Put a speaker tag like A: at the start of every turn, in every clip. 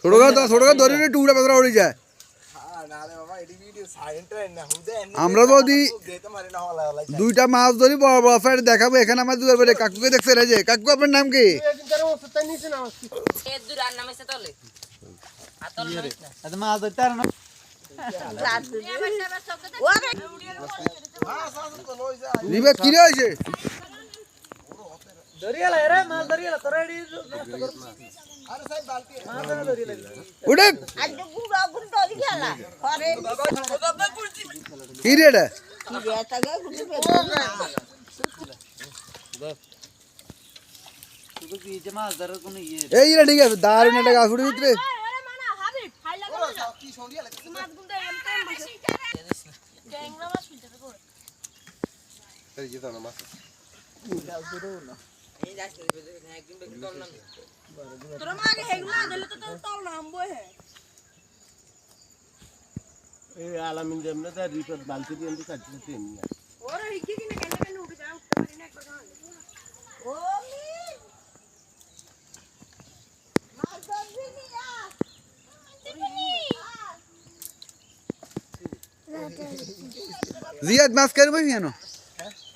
A: ছোট গাছ ছোট গাছ টুকরা পাতরা উড়ে যায়। আমরা যদি দুইটা মাছ ধরি বড় বড় ফ্যাট দেখাবো এখানে আমার দুয়ার বেড়ে কাকুকে দেখছে রে যে কাকু আপনার নাম কি? কিরে হয়েছে? দারুণ একটা গাছ উঠে ভিতরে
B: যাস দিবে দেখে একদিন বেশি তল নামি
C: তোরা মাকে হেগুলা দিলে তো তোর তল নামবো হে
D: এই আলামিন যেমন তার রিপোর্ট বালতি দিয়ে এমনি কাটতে তেমনি
C: ওরে হিকি কিনে কেন কেন উঠে যা উঠতে পারি না একবার গান ও মি মাল ধরবি নি আ
A: জিয়াদ মাছ করবে কেন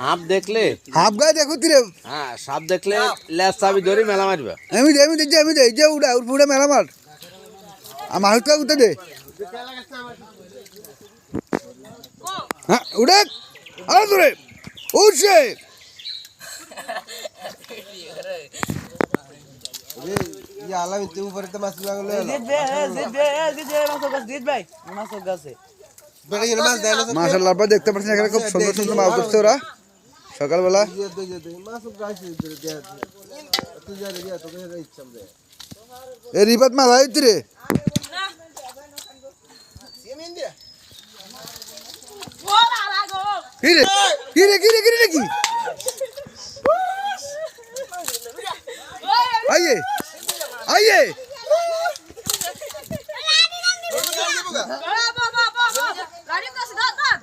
D: হাফ দেখলে
A: হাফ গায়ে দেখো তিরে
D: হ্যাঁ সাপ দেখলে ল্যাস চাবি ধরে মেলা মারবে
A: আমি দে আমি দেখছি আমি দে যে উড়া উড় ফুড়ে মেলা মার আমার হাউটা উঠতে দে হ্যাঁ উড়ে আরে দূরে উঠছে
D: তুই উপরে তো মাছ লাগল
E: জিত বে জিত গাছ জিত ভাই মাছ গাছে
D: দেয়
A: আপনারা দেখতে পাচ্ছেন এখানে খুব সুন্দর সুন্দর মাছ ধরছে ওরা। সকালবেলা। এ রিপাত মাছ কি রে? কি রে কি রে কি আইয়ে আইয়ে
C: বাবা বাবা গাড়ি কাছে দাও দাও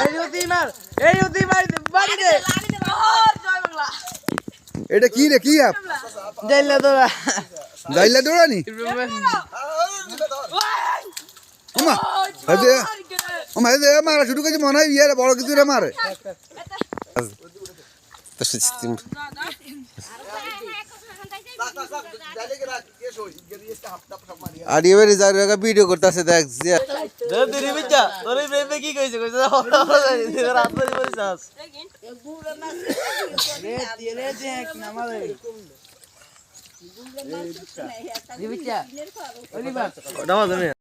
E: এই উতি মার এই উতি মার বাড়ি দে।
C: লাগি দে ওর জয় বাংলা
A: এটা কি রে কি আপ
E: যাইলা তোরা
A: যাইলা দৌড়ানি ওমা হাজে ওমা হাজে মারা শুরু করেছে মনে হয় ইয়ে বড় কিছু রে মারে।
D: আর এবারে যার ভিডিও করতেছে দেখ যে।
E: ধরি বিজা তোর প্রেমে কি কইছে? কইছে রাত ধরে রে তিরে দেখ নামালে দিবিচা ওলি বাস